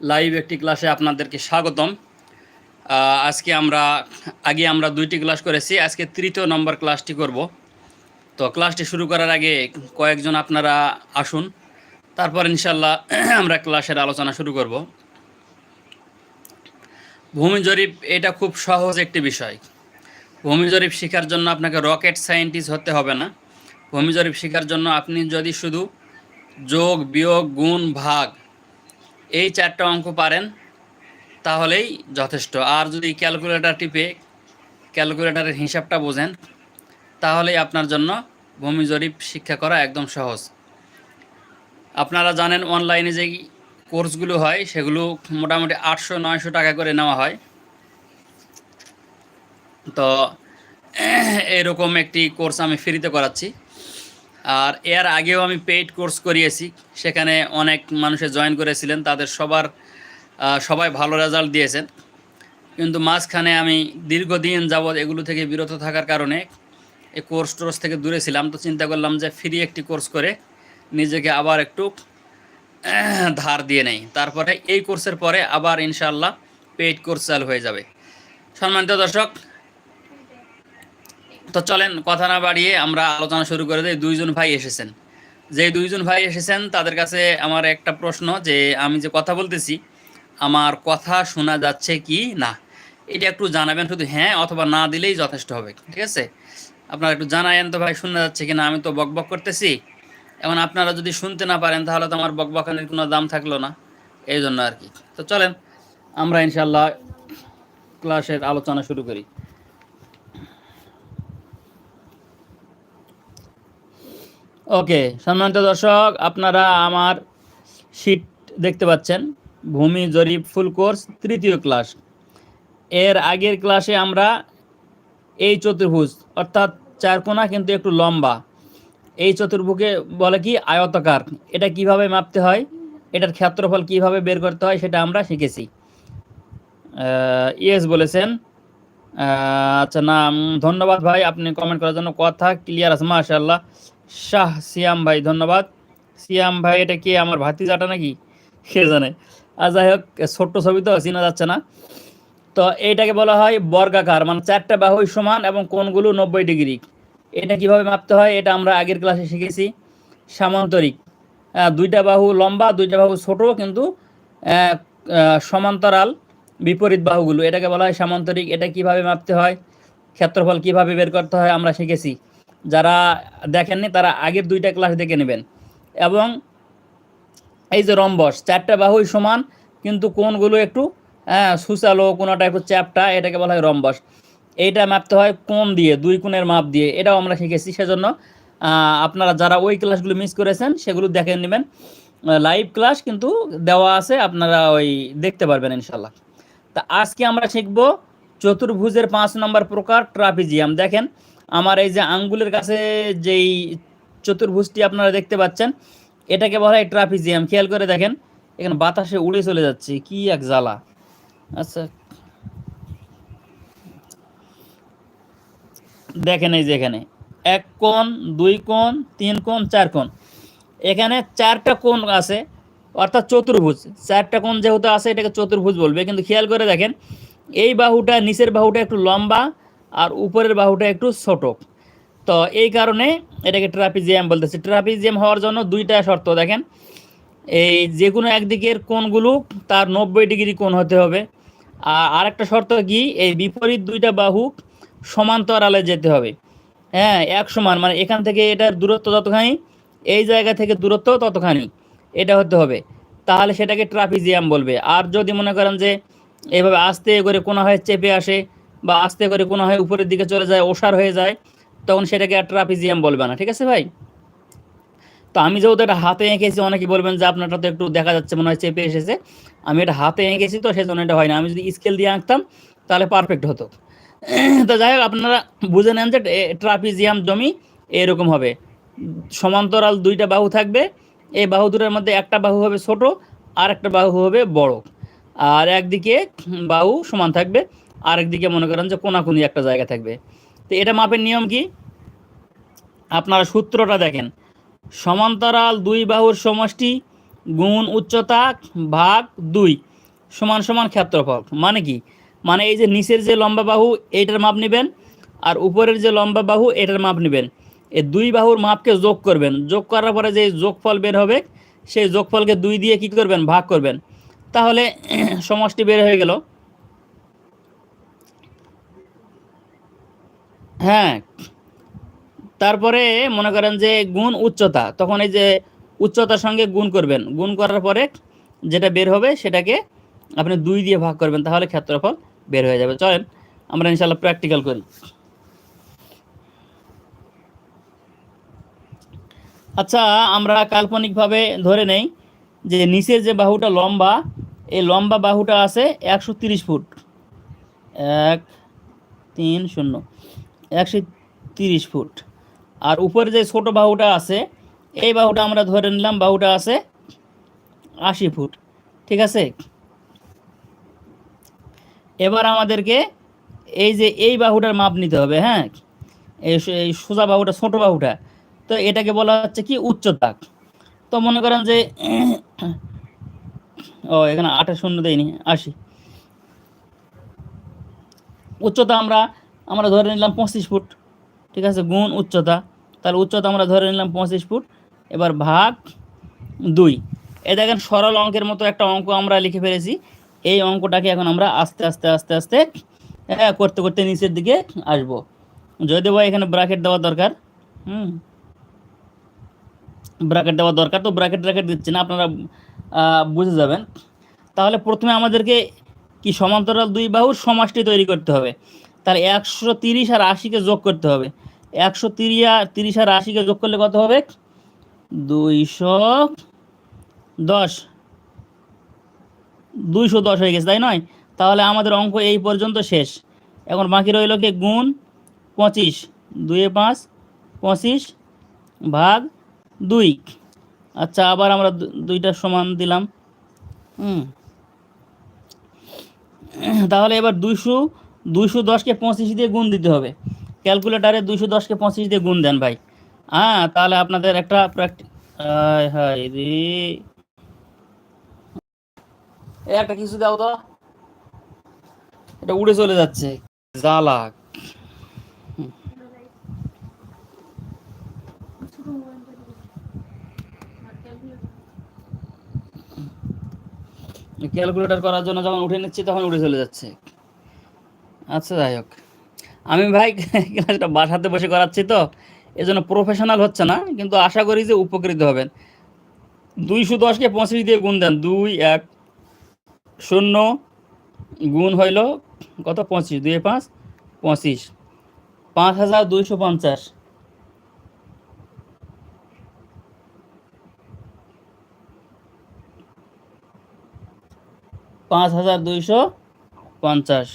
Live একটি ক্লাসে আপনাদেরকে স্বাগতম। আজকে আমরা, আগে আমরা দুইটি ক্লাস করেছি, আজকে তৃতীয় নম্বর ক্লাসটি করব। তো ক্লাসটি শুরু করার আগে কয়েকজন আপনারা আসুন, তারপর ইনশাল্লাহ আমরা ক্লাসের আলোচনা শুরু করব। ভূমি জরিপ, এটা খুব সহজ একটি বিষয়। ভূমি জরিপ শেখার জন্য আপনাকে রকেট সায়েন্টিস্ট হতে হবে না। ভূমি জরিপ শেখার জন্য আপনি যদি শুধু যোগ, বিয়োগ, গুণ, ভাগ এই চারটা অঙ্ক পারেন, তাহলেই যথেষ্ট। আর যদি ক্যালকুলেটর টিপে ক্যালকুলেটারের হিসাবটা বোঝেন, তাহলেই আপনার জন্য ভূমি জরিপ শিক্ষা করা একদম সহজ। আপনারা জানেন অনলাইনে যে কোর্সগুলো হয়, সেগুলো মোটামুটি আটশো, নয়শো টাকা করে নেওয়া হয়। তো, এরকম একটি কোর্স আমি ফ্রিতে করাচ্ছি। আর এর আগেও আমি পেইড কোর্স করিয়েছি। সেখানে অনেক মানুষে জয়েন করেছিলেন, তাদের সবার সবাই ভালো রেজাল্ট দিয়েছেন। কিন্তু মাঝখানে আমি দীর্ঘদিন যাবৎ এগুলো থেকে বিরত থাকার কারণে এই কোর্স টোর্স থেকে দূরে ছিলাম। তো চিন্তা করলাম যে ফ্রি একটি কোর্স করে নিজেকে আবার একটু ধার দিয়ে নেই। তারপরে এই কোর্সের পরে আবার ইনশাআল্লাহ পেইড কোর্স চালু হয়ে যাবে। সম্মানিত দর্শক তো চলেন কথা না বাড়িয়ে আমরা আলোচনা শুরু করে দিই। দুইজন ভাই এসেছেন। যে দুইজন ভাই এসেছেন, তাদের কাছে আমার একটা প্রশ্ন যে আমি যে কথা বলতেছি, আমার কথা শোনা যাচ্ছে কি না? এটা একটু জানাবেন শুধু হ্যাঁ অথবা না দিলেই যথেষ্ট হবে, ঠিক আছে? আপনারা একটু জানায়েন তো ভাই, শোনা যাচ্ছে কি না আমি তো বকবক করতেছি। এখন আপনারা যদি শুনতে না পারেন, তাহলে তো আমার বকবকানির কোনো দাম থাকল না। এই জন্য আর কি। তো চলেন, আমরা ইনশাল্লাহ ক্লাসের আলোচনা শুরু করি। ওকে, সম্মানিত দর্শক, আপনারা আমার শীট দেখতে পাচ্ছেন। ভূমি জরিপ ফুল কোর্স, তৃতীয় ক্লাস। এর আগের ক্লাসে আমরা এই চতুর্ভুজ, অর্থাৎ চারকোনা কিন্তু একটু লম্বা। এই চতুর্ভুজকে বলে কি? আয়তাকার। এটা কীভাবে মাপতে হয়? এটার ক্ষেত্রফল কীভাবে বের করতে হয়? সেটা আমরা শিখেছি। ইয়েস বলেছেন। আচ্ছা না ধন্যবাদ ভাই, আপনি কমেন্ট করার জন্য কথা ক্লিয়ার আছে মাশাল্লাহ শাহ সিয়াম ভাই, ধন্যবাদ। সিয়াম ভাই, এটা কি আমার ভাতিজাটা নাকি? সে জানে। আর যাই হোক, ছোট্ট ছবি তো, চিনা যাচ্ছে না। তো এইটাকে বলা হয় বর্গাকার মানে চারটা বাহুই সমান এবং কোণগুলো নব্বই ডিগ্রি। এটা কীভাবে মাপতে হয়? এটা আমরা আগের ক্লাসে শিখেছি। সামান্তরিক। দুইটা বাহু লম্বা, দুইটা বাহু ছোট, কিন্তু সমান্তরাল বিপরীত বাহুগুলো। এটাকে বলা হয় সামান্তরিক। এটা কীভাবে মাপতে হয়? ক্ষেত্রফল কীভাবে বের করতে হয়? আমরা শিখেছি। যারা দেখেননি, তারা আগের দুইটা ক্লাস দেখে নেবেন। এবং এই যে রম্বস, চারটা বাহুই সমান, কিন্তু কোনগুলো একটু হ্যাঁ সুচালো কোনোটা একটু চ্যাপটা, এটাকে বলা হয় রম্বস। এইটা মাপতে হয় কোণ দিয়ে, দুই কোণের মাপ দিয়ে। এটাও আমরা শিখেছি, সেজন্য আপনারা যারা ওই ক্লাসগুলো মিস করেছেন, সেগুলো দেখে নেবেন। লাইভ ক্লাস কিন্তু দেওয়া আছে, আপনারা ওই দেখতে পারবেন ইনশাল্লাহ তা আজকে আমরা শিখব চতুর্ভুজের পাঁচ নম্বর প্রকার ট্রাপিজিয়াম। দেখেন আমার এই যে আঙ্গুলের কাছে যেই চতুর্ভুজটি আপনারা দেখতে পাচ্ছেন, এটাকে বলা হয় ট্রাপিজিয়াম। খেয়াল করে দেখেন, এখানে বাতাসে উড়ে চলে যাচ্ছে, কি এক জ্বালা। আচ্ছা। দেখেন এই যে এখানে, এক কোণ, দুই কোণ, তিন কোণ, চার কোণ। এখানে চারটা কোণ আছে, অর্থাৎ চতুর্ভুজ। চারটা কোণ যেহেতু আছে, এটাকে চতুর্ভুজ বলবে। কিন্তু খেয়াল করে দেখেন, এই বাহুটা নিচের বাহুটা একটু লম্বা আর উপরের বাহুটা একটু ছোট। তো এই কারণে এটাকে ট্রাপিজিয়াম বলতেছে। ট্রাপিজিয়াম হওয়ার জন্য দুইটা শর্ত, দেখেন। এই যে কোনো একদিকের কোণগুলো তার নব্বই ডিগ্রি কোণ হতে হবে। আর আরেকটা শর্ত কি? এই বিপরীত দুইটা বাহু সমান্তরালে যেতে হবে। হ্যাঁ এক সমান মানে এখান থেকে এটার দূরত্ব ততখানি এই জায়গা থেকে দূরত্ব ততখানি, এটা হতে হবে। তাহলে সেটাকে ট্রাপিজিয়াম বলবে। আর যদি মনে করেন যে এভাবে আস্তে করে কোনো হয় চেপে আসে বা আস্তে করে কোনো হয় উপরের দিকে চলে যায়, ওষার হয়ে যায়, তখন সেটাকে আর ট্রাপিজিয়াম বলবে না, ঠিক আছে ভাই? তো আমি যেহেতু এটা হাতে এঁকেছি, অনেকে বলবেন যে আপনারটা তো একটু দেখা যাচ্ছে, মনে হয় চেপে এসেছে। আমি এটা হাতে এঁকেছি তো, সেজন্য এটা হয় না। আমি যদি স্কেল দিয়ে আঁকতাম, তাহলে পারফেক্ট হতো। তো যাই হোক, আপনারা বুঝে নেন যে ট্রাপিজিয়াম জমি এরকম হবে। সমান্তরাল দুইটা বাহু থাকবে। এই বাহু দুটোর মধ্যে একটা বাহু হবে ছোট আর একটা বাহু হবে বড়। আর একদিকে বাহু সমান থাকবে। আর একদিকে মনে করেন যে কোনাকুনি একটা জায়গা থাকবে। তো এটা মাপের নিয়ম কি? আপনারা সূত্রটা দেখেন। সমান্তরাল দুই বাহুর সমষ্টি গুণ উচ্চতা ভাগ দুই সমান সমান ক্ষেত্রফল। মানে কি? মানে এই যে নিচের যে লম্বা বাহু, এইটার মাপ নেবেন আর উপরের যে লম্বা বাহু, এটার মাপ নেবেন। এই দুই বাহুর মাপকে যোগ করবেন। যোগ করার পরে যে যোগফল বের হবে, সেই যোগফলকে দুই দিয়ে কি করবেন? ভাগ করবেন। তাহলে সমষ্টি বের হয়ে গেল। হ্যাঁ। তারপরে মনে করেন যে গুণ উচ্চতা, তখন এই যে উচ্চতার সঙ্গে গুণ করবেন, গুণ করার পরে যেটা বের হবে সেটাকে আপনি দুই দিয়ে ভাগ করবেন, তাহলে ক্ষেত্রফল বের হয়ে যাবে। চলেন, আমরা ইনশাল্লাহ প্র্যাকটিক্যাল করি। আচ্ছা আমরা কাল্পনিকভাবে ধরে নেই যে নিচের যে বাহুটা লম্বা, এই লম্বা বাহুটা আছে একশো ফুট। এক, তিন, শূন্য। একশো তিরিশ ফুট। আর উপরে যে ছোট বাহুটা আছে, এই বাহুটা আমরা ধরে নিলাম, বাহুটা আছে আশি ফুট। ঠিক আছে? এবার আমাদেরকে এই যে এই বাহুটার মাপ নিতে হবে হ্যাঁ? এই সোজা বাহুটা, ছোট বাহুটা। তো এটাকে বলা হচ্ছে কি? উচ্চতা তো মনে করেন যে, ও, এখানে আটা শূন্য দেয়নি আশি। উচ্চতা আমরা আমরা ধরে নিলাম পঁচিশ ফুট, ঠিক আছে? গুণ উচ্চতা। তাহলে উচ্চতা আমরা ধরে নিলাম পঁচিশ ফুট। এবার ভাগ দুই। এ দেখেন সরল অঙ্কের মতো একটা অঙ্ক আমরা লিখে ফেলেছি। এই অঙ্কটাকে এখন আমরা আস্তে আস্তে আস্তে আস্তে হ্যাঁ করতে করতে নিচের দিকে আসব। যদি ভাই এখানে ব্রাকেট দেওয়া দরকার, হুম? ব্রাকেট দেওয়া দরকার, তো ব্রাকেট ব্রাকেট দিচ্ছি না, আপনারা বুঝে যাবেন। তাহলে প্রথমে আমাদেরকে কি সমান্তরাল দুই বাহুর সমাজটি তৈরি করতে হবে? তাহলে একশো তিরিশ আর আশিকে যোগ করতে হবে। একশো তিরিশ আর তিরিশ আর আশিকে যোগ করলে কত হবে? দুইশো দশ। দুইশো দশ হয়ে গেছে, তাই নয়? তাহলে আমাদের অঙ্ক এই পর্যন্ত শেষ। এখন বাকি রইল কি? গুণ পঁচিশ। দুয়ে পাঁচ, পঁচিশ ভাগ দুই। আচ্ছা আবার আমরা দুইটা সমান দিলাম। হুম। তাহলে এবার দুইশো দুইশো দশকে পঁচিশ দিয়ে গুণ দিতে হবে। ক্যালকুলেটারে দুইশো দশকে পঁচিশ দিয়ে গুণ দেন ভাই। হ্যাঁ তাহলে আপনাদের একটা একটা কিছু দাও তো। এটা উড়ে চলে যাচ্ছে। জ্বালা ক্যালকুলেটর করার জন্য যখন উঠে নিচ্ছি তখন উড়ে চলে যাচ্ছে। আচ্ছা যাই হোক। আমি ভাই, ক্লাসটা বাসাতে বসে করাচ্ছি তো, এজন্য প্রফেশনাল হচ্ছে না, কিন্তু আশা করি যে উপকৃত হবেন। দুইশো দশকে পঁচিশ দিয়ে গুণ দেন, দুই, এক, শূন্য, গুণ হইল কত? পঁচিশ, দুই, পাঁচ, পঁচিশ। পাঁচ হাজার দুইশো পঞ্চাশ। পাঁচ হাজার দুইশো পঞ্চাশ।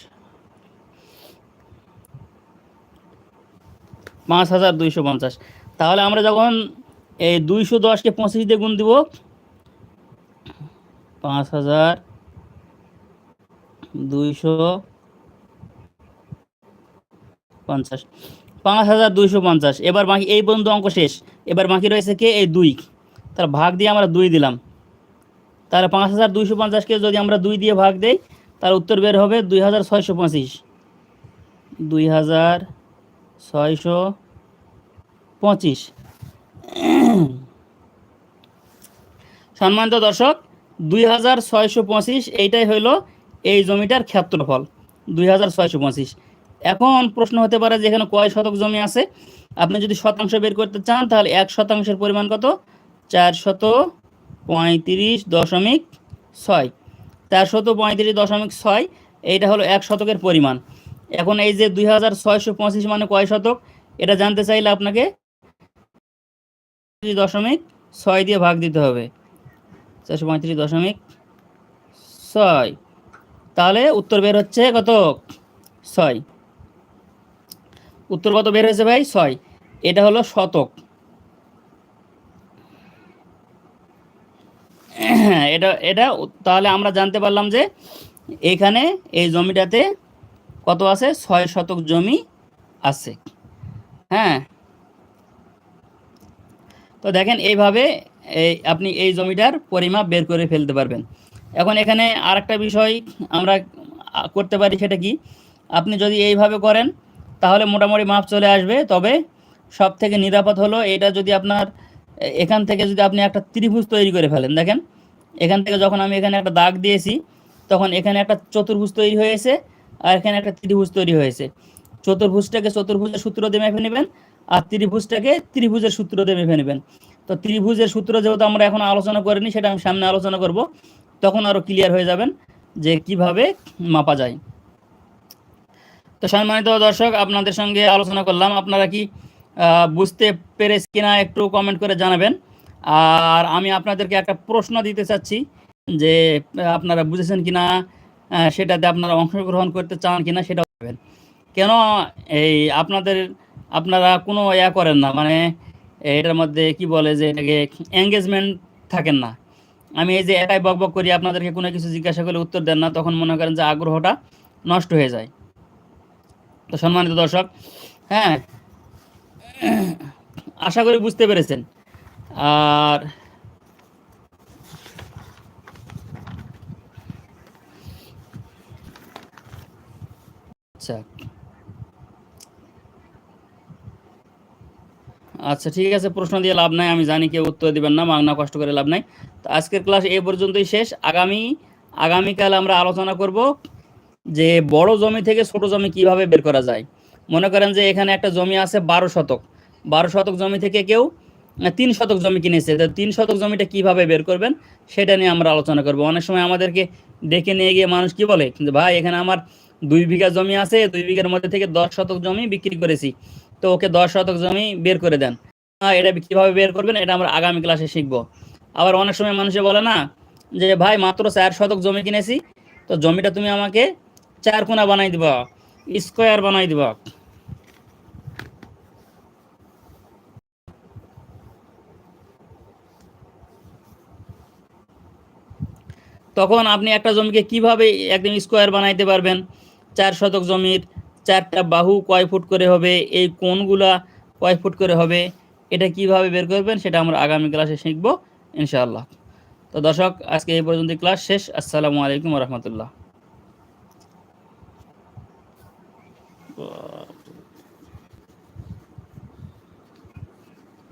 পাঁচ হাজার দুইশো পঞ্চাশ। তাহলে আমরা যখন এই দুইশো দশকে পঁচিশ দিয়ে গুণ দিব, পাঁচ হাজার দুইশো পঞ্চাশ। পাঁচ হাজার দুইশো পঞ্চাশ। এবার বাকি এই পর্যন্ত অঙ্ক শেষ। এবার বাকি রয়েছে কে? এই দুই। তার ভাগ দিয়ে আমরা দুই দিলাম। তাহলে পাঁচ হাজার দুইশো পঞ্চাশকে যদি আমরা দুই দিয়ে ভাগ দেই, তার উত্তর বের হবে দুই হাজার ছয়শো পঁচিশ। দুই হাজার ছয়শো পঁচিশ। সম্মানিত দর্শক, দুই হাজার ছয়শো পঁচিশ এইটাই হইল এই জমিটার ক্ষেত্রফল, দুই হাজার ছয়শো পঁচিশ। এখন প্রশ্ন হতে পারে যে এখানে কয় শতক জমি আছে? আপনি যদি শতাংশ বের করতে চান, তাহলে এক শতাংশের পরিমাণ কত? চার শত পঁয়ত্রিশ দশমিক ছয়। চার শত পঁয়ত্রিশ দশমিক ছয়, এইটা হলো এক শতকের পরিমাণ। এখন এই যে দুই হাজার ছয়শো পঁচিশ মানে কয় শতক, এটা জানতে চাইলে আপনাকে দশমিক ছয় দিয়ে ভাগ দিতে হবে। চারশো পঁয়ত্রিশ দশমিক ছয়। তাহলে উত্তর বের হচ্ছে কত? ছয়। উত্তর কত বের হয়েছে ভাই? ছয়। এটা হলো শতক। এটা এটা, তাহলে আমরা জানতে পারলাম যে এখানে এই জমিটাতে কত আছে? ছয় শতক জমি আছে। হ্যাঁ? তো দেখেন এইভাবে এই আপনি এই জমিটার পরিমাপ বের করে ফেলতে পারবেন। এখন এখানে আরেকটা বিষয় আমরা করতে পারি সেটা কি? আপনি যদি এইভাবে করেন, তাহলে মোটামুটি মাপ চলে আসবে। তবে সব থেকে নিরাপদ হলো এটা যদি আপনার, এখান থেকে যদি আপনি একটা ত্রিভুজ তৈরি করে ফেলেন। দেখেন, এখান থেকে যখন আমি এখানে একটা দাগ দিয়েছি, তখন এখানে একটা চতুর্ভুজ তৈরি হয়েছে। আর এখানে একটা ত্রিভুজ তৈরি হয়েছে। চতুর্ভুজটাকে চতুর্ভুজের সূত্র দিয়ে মেপে নেবেন আর ত্রিভুজটাকে ত্রিভুজের সূত্র দিয়ে মেপে নেবেন। তো ত্রিভুজের সূত্র যেহেতু আমরা এখন আলোচনা করিনি, সেটা আমি সামনে আলোচনা করব। তখন আরও ক্লিয়ার হয়ে যাবেন যে কীভাবে মাপা যায়। তো সম্মানিত দর্শক, আপনাদের সঙ্গে আলোচনা করলাম। আপনারা কি বুঝতে পেরেছি কিনা একটু কমেন্ট করে জানাবেন। আর আমি আপনাদেরকে একটা প্রশ্ন দিতে চাচ্ছি যে, আপনারা বুঝেছেন কিনা? সেটাতে আপনারা অংশগ্রহণ করতে চান কিনা সেটা বলবেন কেন এই আপনাদের, আপনারা কোনো ইয়া করেন না মানে এটার মধ্যে কি বলে যে এটাকে এঙ্গেজমেন্ট থাকেন না। আমি এই যে একাই বক বক করি, আপনাদেরকে কোনো কিছু জিজ্ঞাসা করলে উত্তর দেন না, তখন মনে করেন যে আগ্রহটা নষ্ট হয়ে যায়। তো সম্মানিত দর্শক হ্যাঁ আশা করি বুঝতে পেরেছেন। আর আচ্ছা। আচ্ছা ঠিক আছে, প্রশ্ন দিয়ে লাভ নাই, আমি জানি কেউ উত্তর দিবেন না, মাগনা কষ্ট করে লাভ নাই। তো আজকের ক্লাস এই পর্যন্তই শেষ। আগামী, আগামীকাল আমরা আলোচনা করব যে বড় জমি থেকে ছোট জমি কীভাবে বের করা যায়। মনে করেন যে এখানে একটা জমি আছে বারো শতক। বারো শতক জমি থেকে কেউ তিন শতক জমি কিনেছে। তো তিন শতক জমিটা কীভাবে বের করবেন সেটা নিয়ে আমরা আলোচনা করব। অনেক সময় আমাদেরকে ডেকে নিয়ে গিয়ে মানুষ কি বলে? ভাই, এখানে আমার দুই বিঘা জমি আছে, দুই বিঘার মধ্যে থেকে দশ শতক জমি বিক্রি করেছি। তো ওকে দশ শতক জমি বের করে দেন। এটা কীভাবে বের করবেন এটা আমরা আগামী ক্লাসে শিখব। আবার অনেক সময় মানুষে বলে না যে, ভাই, মাত্র চার শতক জমি কিনেছি, তো জমিটা তুমি আমাকে চার কোনা বানাই দিবা, স্কোয়ার বানাই দিবা। তখন আপনি একটা জমিকে কীভাবে একদম স্কোয়ার বানাইতে পারবেন? চার শতক জমির চারটা বাহু কয় ফুট করে হবে? এই কোনগুলা কয় ফুট করে হবে? এটা কীভাবে বের করবেন সেটা আমরা আগামী ক্লাসে শিখব, ইনশাআল্লাহ। তো দর্শক, আজকে এই পর্যন্ত ক্লাস শেষ। আসসালামু আলাইকুম রহমতুল্লাহ।